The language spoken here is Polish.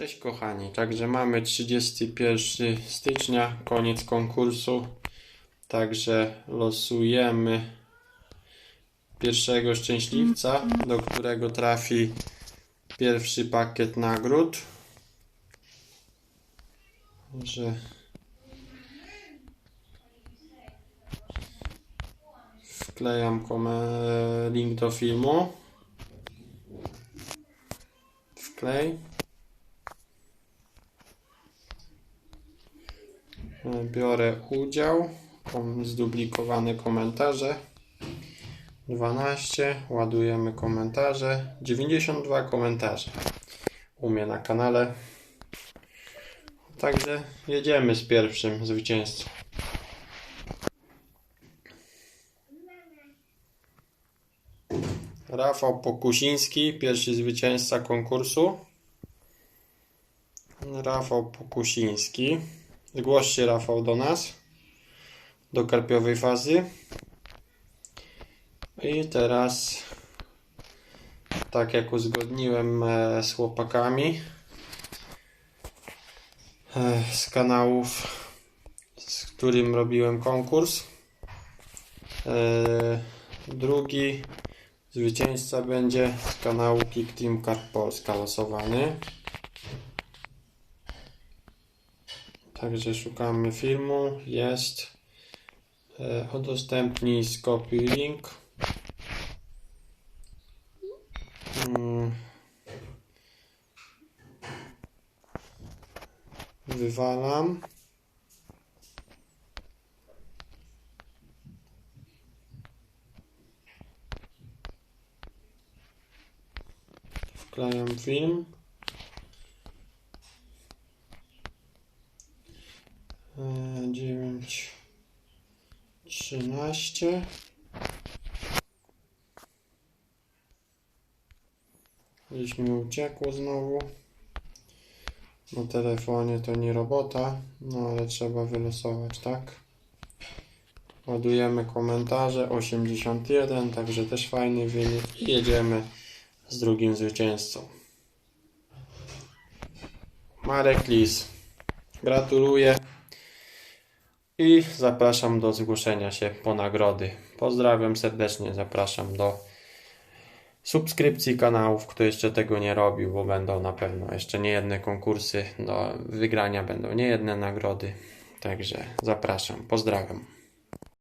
Cześć kochani, także mamy 31 stycznia, koniec konkursu. Także losujemy pierwszego szczęśliwca, do którego trafi pierwszy pakiet nagród. Że wklejam link do filmu. Wklej. Biorę udział. Zduplikowane komentarze. 12. Ładujemy komentarze. 92 komentarze. U mnie na kanale. Także jedziemy z pierwszym zwycięzcą. Rafał Pokusiński, pierwszy zwycięzca konkursu. Rafał Pokusiński. Zgłoś się Rafał do nas. Do karpiowej fazy. I teraz tak jak uzgodniłem e, z chłopakami e, z kanałów, z którym robiłem konkurs. E, Drugi zwycięzca będzie z kanału Kick Team Karp Polska losowany. Także szukamy filmu. Jest. E, Udostępnij skopiuj link. Mm. Wywalam. Wklejam film. Dziewięć, trzynaście. Gdzieś mi uciekło znowu. Na telefonie to nie robota, no ale trzeba wylosować, tak? Ładujemy komentarze 81, także też fajny wynik i jedziemy z drugim zwycięzcą. Marek Lis. Gratuluję i zapraszam do zgłoszenia się po nagrody. Pozdrawiam serdecznie, zapraszam do subskrypcji kanałów, kto jeszcze tego nie robił, bo będą na pewno jeszcze nie jedne konkursy do wygrania, będą nie jedne nagrody. Także zapraszam, pozdrawiam.